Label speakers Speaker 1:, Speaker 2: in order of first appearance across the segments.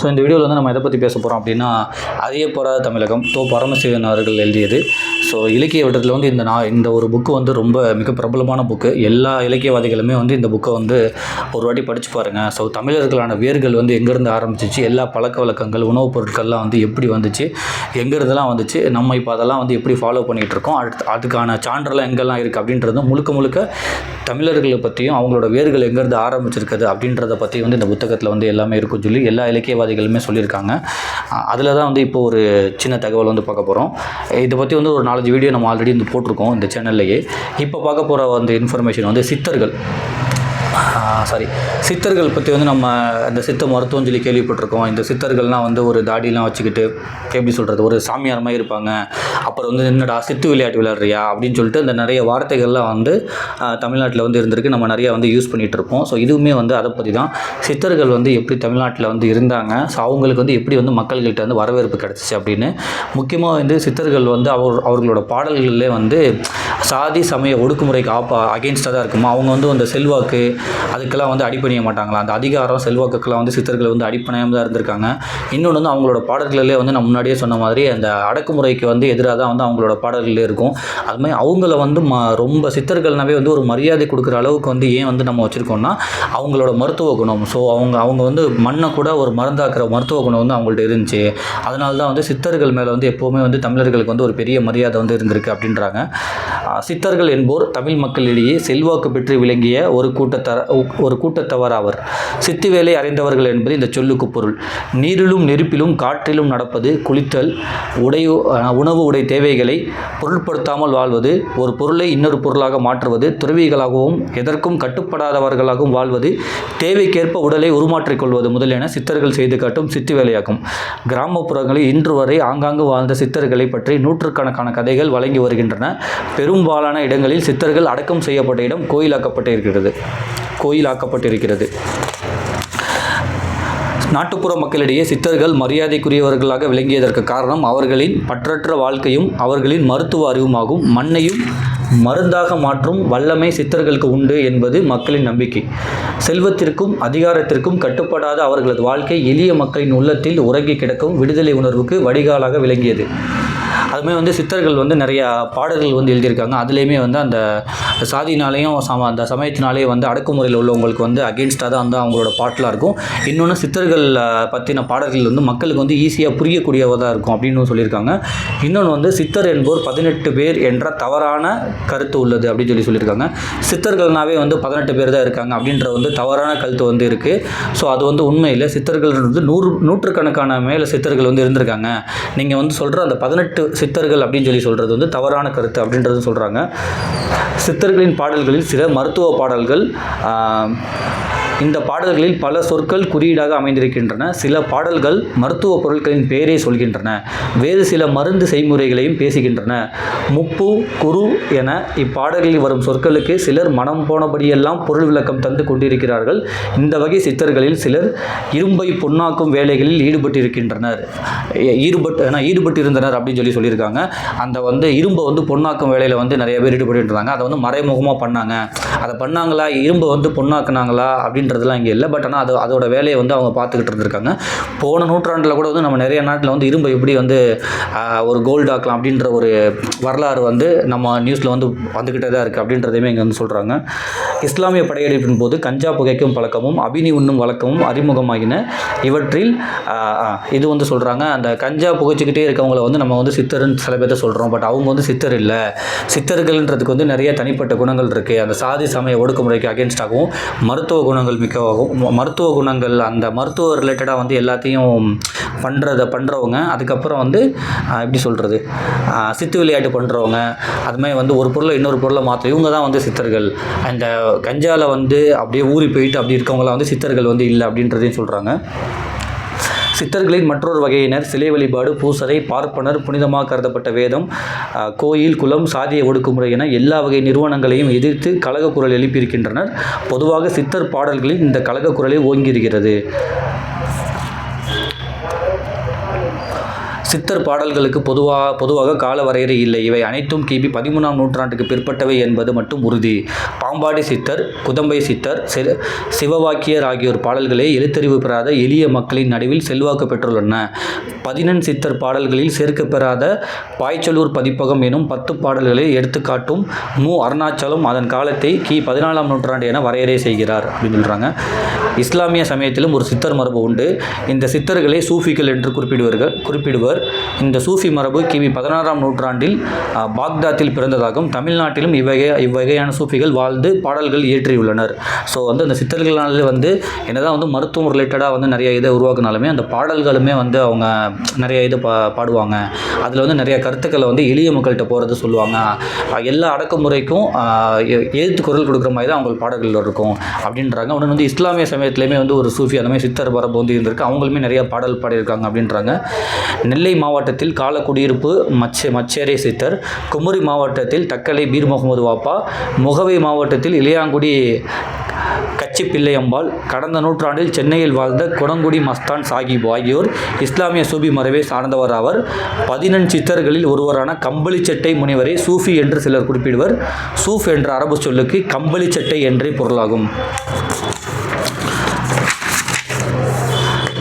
Speaker 1: So இந்த வீடியோவில் வந்து நம்ம எதை பற்றி பேச போகிறோம் அப்படின்னா அறிய போராத தமிழகம். தோ பரமசிவன் அவர்கள் எழுதியது. ஸோ இலக்கிய வட்டத்தில் வந்து இந்த நான் இந்த ஒரு புக்கு வந்து ரொம்ப மிக பிரபலமான புக்கு எல்லா இலக்கியவாதிகளுமே வந்து இந்த புக்கை வந்து ஒரு வாட்டி படித்து பாருங்கள் ஸோ தமிழர்களான வேர்கள் வந்து எங்கேருந்து ஆரம்பிச்சிச்சு? எல்லா பழக்க வழக்கங்கள் உணவுப் பொருட்கள்லாம் வந்து எப்படி வந்துச்சு? எங்கேருந்துலாம் வந்துச்சு? நம்ம இப்போ அதெல்லாம் வந்து எப்படி ஃபாலோ பண்ணிகிட்டு இருக்கோம்? அடுத்து அதுக்கான சான்றெல்லாம் எங்கெல்லாம் இருக்குது அப்படின்றது முழுக்க முழுக்க தமிழர்களை பற்றியும் அவங்களோட வேர்கள் எங்கேருந்து ஆரம்பிச்சிருக்குது அப்படின்றத பற்றி வந்து இந்த புத்தகத்தில் வந்து எல்லாமே இருக்கும் சொல்லி எல்லா இலக்கியவாதி இலக்கியவாதிகளுமே சொல்லியிருக்காங்க. அதில் தான் வந்து இப்போ ஒரு சின்ன தகவல் வந்து பார்க்க போகிறோம் இதை பற்றி வந்து ஒரு நாலஞ்சு வீடியோ நம்ம ஆல்ரெடி வந்து போட்டிருக்கோம் இந்த சேனல்லையே இப்போ பார்க்க போகிற அந்த இன்ஃபர்மேஷன் வந்து சித்தர்கள். சாரி சித்தர்கள் பற்றி வந்து நம்ம இந்த சித்த மருத்துவம் சொல்லி கேள்விப்பட்டிருக்கோம். இந்த சித்தர்கள்லாம் வந்து ஒரு தாடிலாம் வச்சுக்கிட்டு எப்படி சொல்கிறது ஒரு சாமியார் மாதிரி இருப்பாங்க. அப்புறம் வந்து என்னடா சித்து விளையாட்டு விளையாடுறியா அப்படின்னு சொல்லிட்டு இந்த நிறைய வார்த்தைகள்லாம் வந்து தமிழ்நாட்டில் வந்து இருந்திருக்கு. நம்ம நிறைய வந்து யூஸ் பண்ணிகிட்டு இருப்போம் ஸோ இதுவுமே வந்து அதை பற்றி தான் சித்தர்கள் வந்து எப்படி தமிழ்நாட்டில் வந்து இருந்தாங்க. ஸோ அவங்களுக்கு வந்து எப்படி வந்து மக்கள்கிட்ட வந்து வரவேற்பு கிடச்சிச்சு அப்படின்னு. முக்கியமாக வந்து சித்தர்கள் வந்து அவர் அவர்களோட பாடல்களிலே வந்து சாதி சமய ஒடுக்குமுறைக்கு ஆப்பா அகேன்ஸ்டாக தான் இருக்குமா? அவங்க வந்து அந்த செல்வாக்கு அதுக்கெல்லாம் வந்து அடிப்பணிய மாட்டாங்களா? அந்த அதிகாரம் செல்வாக்குக்கெல்லாம் வந்து சித்தர்கள் வந்து அடிப்பணையாக தான் இருந்திருக்காங்க. இன்னொன்று வந்து அவங்களோட பாடல்களிலே வந்து நான் முன்னாடியே சொன்ன மாதிரி அந்த அடக்குமுறைக்கு வந்து எதிராக தான் வந்து அவங்களோட பாடல்களே இருக்கும். அது மாதிரி அவங்கள வந்து ம ரொம்ப சித்தர்கள்னாவே வந்து ஒரு மரியாதை கொடுக்குற அளவுக்கு வந்து ஏன் வந்து நம்ம வச்சுருக்கோம்னா அவங்களோட மருத்துவ குணம். ஸோ அவங்க அவங்க வந்து மண்ணை கூட ஒரு மருந்தாக்குற மருத்துவ குணம் வந்து அவங்கள்ட்ட இருந்துச்சு. அதனால தான் வந்து சித்தர்கள் மேலே வந்து எப்போவுமே வந்து தமிழர்களுக்கு வந்து ஒரு பெரிய மரியாதை வந்து இருந்திருக்கு அப்படின்றாங்க. சித்தர்கள் என்போர் தமிழ் மக்களிடையே செல்வாக்கு பெற்று விளங்கிய ஒரு கூட்டத்தர ஒரு கூட்டத்தவர் ஆவர் சித்துவேலை அறிந்தவர்கள் என்பது இந்த சொல்லுக்கு பொருள். நீரிலும் நெருப்பிலும் காற்றிலும் நடப்பது குளித்தல் உடை உணவு உடை தேவைகளை பொருட்படுத்தாமல் வாழ்வது ஒரு பொருளை இன்னொரு பொருளாக மாற்றுவது துறவிகளாகவும் எதற்கும் கட்டுப்படாதவர்களாகவும் வாழ்வது தேவைக்கேற்ப உடலை உருமாற்றிக்கொள்வது முதலென முதலியன சித்தர்கள் செய்து காட்டும் சித்து வேலையாகும் கிராமப்புறங்களில் இன்று வரை ஆங்காங்கு வாழ்ந்த சித்தர்களை பற்றி நூற்றுக்கணக்கான கதைகள் வழங்கி வருகின்றன. பெரும் பெரும்பாலான இடங்களில் சித்தர்கள் அடக்கம் செய்யப்பட்ட இடம் கோயிலாக்கப்பட்டு இருக்கிறது கோயிலாக்கப்பட்டிருக்கிறது. நாட்டுப்புற மக்களிடையே சித்தர்கள் மரியாதைக்குரியவர்களாக விளங்கியதற்கு காரணம் அவர்களின் பற்றற்ற வாழ்க்கையும் அவர்களின் மருத்துவ அறிவுமாகும். மண்ணையும் மருந்தாக மாற்றும் வல்லமை சித்தர்களுக்கு உண்டு என்பது மக்களின் நம்பிக்கை. செல்வத்திற்கும் அதிகாரத்திற்கும் கட்டுப்படாத அவர்களது வாழ்க்கை எளிய மக்களின் உள்ளத்தில் உறங்கி கிடக்கும் விடுதலை உணர்வுக்கு வடிகாலாக விளங்கியது. அதுமே வந்து சித்தர்கள் வந்து நிறையா பாடல்கள் வந்து எழுதியிருக்காங்க. அதுலேயுமே வந்து அந்த சாதினாலேயும் சம அந்த சமயத்தினாலேயும் வந்து அடக்குமுறையில் உள்ளவங்களுக்கு வந்து அகேன்ஸ்டாக தான் வந்து அவங்களோட பாட்டெலாம் இருக்கும். இன்னொன்று சித்தர்கள் பற்றின பாடல்கள் வந்து மக்களுக்கு வந்து ஈஸியாக புரியக்கூடியதாக இருக்கும் அப்படின்னு சொல்லியிருக்காங்க. இன்னொன்று வந்து சித்தர் என்போர் பதினெட்டு பேர் என்ற தவறான கருத்து உள்ளது அப்படின்னு சொல்லி சொல்லியிருக்காங்க. சித்தர்கள்னாவே வந்து பதினெட்டு பேர் தான் இருக்காங்க அப்படின்ற வந்து தவறான கருத்து வந்து இருக்குது ஸோ அது வந்து உண்மையில் சித்தர்கள் வந்து நூறு நூற்றுக்கணக்கான மேலே சித்தர்கள் வந்து இருந்திருக்காங்க. நீங்கள் வந்து சொல்கிற அந்த பதினெட்டு சித்தர்கள் அப்படின்னு சொல்லி சொல்கிறது வந்து தவறான கருத்து அப்படின்றது சொல்கிறாங்க சித்தர்களின் பாடல்களில் சில மருத்துவ பாடல்கள் இந்த பாடல்களில் பல சொற்கள் குறியீடாக அமைந்திருக்கின்றன. சில பாடல்கள் மருத்துவ பொருட்களின் பெயரை சொல்கின்றன. வேறு சில மருந்து செய்முறைகளையும் பேசுகின்றன. முப்பு குரு என இப்பாடல்களில் வரும் சொற்களுக்கு சிலர் மனம் போனபடியெல்லாம் பொருள் விளக்கம் தந்து கொண்டிருக்கிறார்கள். இந்த வகை சித்தர்களில் சிலர் இரும்பை பொன்னாக்கும் வேலைகளில் ஈடுபட்டிருக்கின்றனர். ஈடுபட்டு ஈடுபட்டிருந்தனர் அப்படின்னு சொல்லி சொல்லியிருக்காங்க. அந்த வந்து இரும்பை வந்து பொன்னாக்கும் வேலையில் வந்து நிறைய பேர் ஈடுபட்டு இருந்தாங்க அதை வந்து மறைமுகமாக பண்ணாங்க. அதை பண்ணாங்களா? இரும்பை வந்து பொன்னாக்குனாங்களா அப்படின்றதுலாம் இங்கே இல்லை. பட் ஆனால் அது அதோட வேலையை வந்து அவங்க பார்த்துக்கிட்டு இருந்திருக்காங்க. போன நூற்றாண்டில் கூட வந்து நம்ம நிறைய நாட்டில் வந்து இரும்பை எப்படி வந்து ஒரு கோல்டு ஆக்கலாம் அப்படின்ற ஒரு வரலாறு வந்து நம்ம நியூஸில் வந்து வந்துக்கிட்டே தான் இருக்குது அப்படின்றதையுமே இங்கே வந்து சொல்கிறாங்க இஸ்லாமிய படையெடுப்பின் போது கஞ்சா புகைக்கும் பழக்கமும் அபினி உண்ணும் வழக்கமும் அறிமுகமாகின. இவற்றில் இது வந்து சொல்கிறாங்க அந்த கஞ்சா புகைச்சிக்கிட்டே இருக்கவங்கள வந்து நம்ம வந்து சித்தர்னு சில பேர்த்த சொல்கிறோம் பட் அவங்க வந்து சித்தர் இல்லை. சித்தர்கள்ன்றதுக்கு வந்து நிறைய தனிப்பட்ட குணங்கள் இருக்குது அந்த சாதி சமய ஒடுக்குமுறைக்கு அகேன்ஸ்டாகவும் மருத்துவ குணங்கள் மிக்கவாகவும் மருத்துவ குணங்கள் அந்த மருத்துவ ரிலேட்டடாக வந்து எல்லாத்தையும் பண்ணுறத பண்ணுறவங்க அதுக்கப்புறம் வந்து எப்படி சொல்கிறது சித்து விளையாட்டு பண்ணுறவங்க அதுமாதிரி வந்து ஒரு பொருளை இன்னொரு பொருளை மாற்ற இவங்க தான் வந்து சித்தர்கள். அந்த கஞ்சாவில் வந்து அப்படியே ஊறி போயிட்டு அப்படி இருக்கவங்களாம் வந்து சித்தர்கள் வந்து இல்லை அப்படின்றதையும் சொல்கிறாங்க சித்தர்களின் மற்றொரு வகையினர் சிலை வழிபாடு பூசரை பார்ப்பனர் புனிதமாக கருதப்பட்ட வேதம் கோயில் குலம் சாதிய ஒடுக்குமுறை என எல்லா வகை நிறுவனங்களையும் எதிர்த்து கழக குரல் எழுப்பியிருக்கின்றனர். பொதுவாக சித்தர் பாடல்களில் இந்த கழக குரலை ஓங்கியிருக்கிறது. சித்தர் பாடல்களுக்கு பொதுவாக பொதுவாக கால வரையறை இல்லை. இவை அனைத்தும் கிபி பதிமூணாம் நூற்றாண்டுக்கு பிற்பட்டவை என்பது மட்டும் உறுதி. பாம்பாடி சித்தர் குதம்பை சித்தர் சிவவாக்கியர் ஆகியோர் பாடல்களே எழுத்தறிவு பெறாத எளிய மக்களின் நடுவில் செல்வாக்கு பெற்றுள்ளன. பதினெண் சித்தர் பாடல்களில் சேர்க்கப்பெறாத பாய்ச்சலூர் பதிப்பகம் எனும் பத்து பாடல்களை எடுத்துக்காட்டும் மு. அருணாச்சலம் அதன் காலத்தை கி. பதினாலாம் நூற்றாண்டு என வரையறை செய்கிறார் அப்படின்னு சொல்கிறாங்க இஸ்லாமிய சமயத்திலும் ஒரு சித்தர் மரபு உண்டு. இந்த சித்தர்களை சூஃபிகள் என்று குறிப்பிடுவார்கள் குறிப்பிடுவர். இந்த சூஃபி மரபு கிபி பதினாறாம் நூற்றாண்டில் பாக்தாத்தில் பிறந்ததாகவும் தமிழ்நாட்டிலும் இவ்வகை இவ்வகையான சூஃபிகள் வாழ்ந்து பாடல்கள் இயற்றியுள்ளனர். ஸோ வந்து அந்த சித்தர்களால் வந்து என்னதான் வந்து மருத்துவம் ரிலேட்டடாக வந்து நிறைய இதை உருவாக்குனாலுமே அந்த பாடல்களுமே வந்து அவங்க நிறைய இது பா பாடுவாங்க. அதில் வந்து நிறைய கருத்துக்களை வந்து எளிய மக்கள்கிட்ட போகிறது சொல்லுவாங்க. எல்லா அடக்குமுறைக்கும் எழுத்து குரல் கொடுக்குற மாதிரி தான் அவங்க பாடல்கள் இருக்கும் அப்படின்றாங்க. உடனே வந்து இஸ்லாமிய சமயத்துலேயுமே வந்து ஒரு சூஃபி அந்த மாதிரி சித்தர் மரபு வந்து இருந்திருக்கு. அவங்களுமே நிறைய பாடல் பாடியிருக்காங்க அப்படின்றாங்க. நெல்லை மாவட்டத்தில் காலக்குடியிருப்பு மச்ச மச்சேரே சித்தர் குமரி மாவட்டத்தில் தக்கலை பீர் முகமது வாப்பா முகவை மாவட்டத்தில் இளையாங்குடி கச்சி பிள்ளையம்பாள் கடந்த நூற்றாண்டில் சென்னையில் வாழ்ந்த குடங்குடி மஸ்தான் சாஹிப் ஆகியோர் இஸ்லாமிய சூபி மரபை சார்ந்தவர் அவர் பதினெண் சித்தர்களில் ஒருவரான கம்பளிச்சட்டை முனிவரை சூஃபி என்று சிலர் குறிப்பிடுவர். சூஃப் என்ற அரபு சொல்லுக்கு கம்பளிச்சட்டை என்றே பொருளாகும்.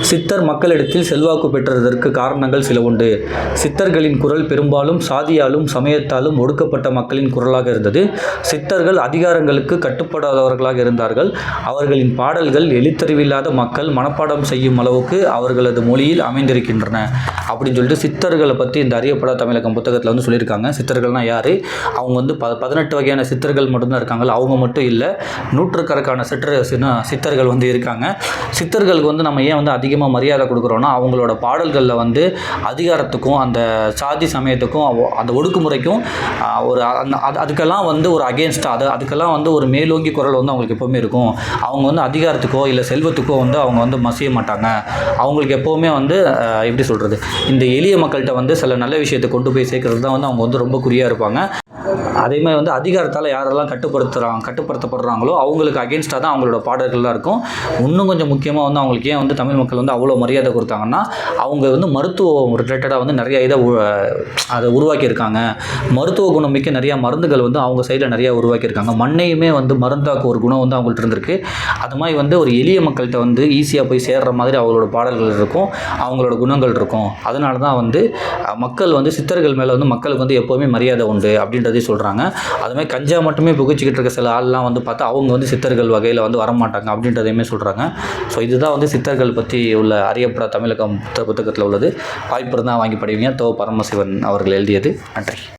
Speaker 1: சித்தர் மக்களிடத்தில் செல்வாக்கு பெற்றதற்கு காரணங்கள் சில உண்டு. சித்தர்களின் குரல் பெரும்பாலும் சாதியாலும் சமயத்தாலும் ஒடுக்கப்பட்ட மக்களின் குரலாக இருந்தது. சித்தர்கள் அதிகாரங்களுக்கு கட்டுப்படாதவர்களாக இருந்தார்கள். அவர்களின் பாடல்கள் எழுத்தறிவில்லாத மக்கள் மனப்பாடம் செய்யும் அளவுக்கு அவர்களது மொழியில் அமைந்திருக்கின்றன. அப்படின்னு சொல்லிட்டு சித்தர்களை பற்றி இந்த அறியப்படாத தமிழகம் புத்தகத்தில் வந்து சொல்லியிருக்காங்க. சித்தர்கள்னால் யார்? அவங்க வந்து ப பதினெட்டு வகையான சித்தர்கள் மட்டும்தான் இருக்காங்க அவங்க மட்டும் இல்லை நூற்றுக்கணக்கான சித்தர் சின்ன- சித்தர்கள் வந்து இருக்காங்க. சித்தர்களுக்கு வந்து நம்ம ஏன் வந்து அதிகமாக மரியாதை கொடுக்குறோன்னா அவங்களோட பாடல்களில் வந்து அதிகாரத்துக்கும் அந்த சாதி சமயத்துக்கும் அவ- அந்த ஒடுக்குமுறைக்கும் ஒரு அந்த அது அதுக்கெல்லாம் வந்து ஒரு அகேன்ஸ்டாக அது அதுக்கெல்லாம் வந்து ஒரு மேலோங்கி குரல் வந்து அவங்களுக்கு எப்போவுமே இருக்கும். அவங்க வந்து அதிகாரத்துக்கோ இல்லை செல்வத்துக்கோ வந்து அவங்க வந்து மசிய மாட்டாங்க. அவங்களுக்கு எப்போவுமே வந்து எப்படி சொல்கிறது இந்த எளிய மக்கள்கிட்ட வந்து சில நல்ல விஷயத்தை கொண்டு போய் சேர்க்கறது தான் வந்து அவங்க வந்து ரொம்ப குறியாக இருப்பாங்க. அதே மாதிரி வந்து அதிகாரத்தால் யாரெல்லாம் கட்டுப்படுத்துகிறாங்க கட்டுப்படுத்தப்படுறாங்களோ அவங்களுக்கு அகேன்ஸ்டாக தான் அவங்களோட பாடல்கள்லாம் இருக்கும். இன்னும் கொஞ்சம் முக்கியமாக வந்து அவங்களுக்கு ஏன் வந்து தமிழ் மக்கள் வந்து அவ்வளோ மரியாதை கொடுத்தாங்கன்னா அவங்க வந்து மருத்துவம் ரிலேட்டடாக வந்து நிறைய இதை அதை உருவாக்கியிருக்காங்க. மருத்துவ குணம் மிக்க நிறைய மருந்துகள் வந்து அவங்க சைடில் நிறையா உருவாக்கியிருக்காங்க. மண்ணையுமே வந்து மருந்தாக்க ஒரு குணம் வந்து அவங்கள்ட்ட இருந்திருக்கு. அது மாதிரி வந்து ஒரு எளிய மக்கள்கிட்ட வந்து ஈஸியாக போய் சேர்கிற மாதிரி அவங்களோட பாடல்கள் இருக்கும் அவங்களோட குணங்கள் இருக்கும். அதனால தான் வந்து மக்கள் வந்து சித்தர்கள் மேலே வந்து மக்களுக்கு வந்து எப்போவுமே மரியாதை உண்டு அப்படின்றதையும் சொல்கிறாங்க அதுமாதிரி கஞ்சா மட்டுமே புகைச்சிக்கிட்டு இருக்க சில ஆள்லாம் வந்து பார்த்தா அவங்க வந்து சித்தர்கள் வகையில் வந்து வரமாட்டாங்க அப்படின்றதையுமே சொல்கிறாங்க ஸோ இதுதான் வந்து சித்தர்கள் பற்றி உள்ள அறியப்படாத தமிழகம் புத்த- புத்தகத்தில் உள்ளது. வாய்ப்பு இருந்தால் வாங்கி படிவீங்க தோ பரமசிவன் அவர்கள் எழுதியது. நன்றி.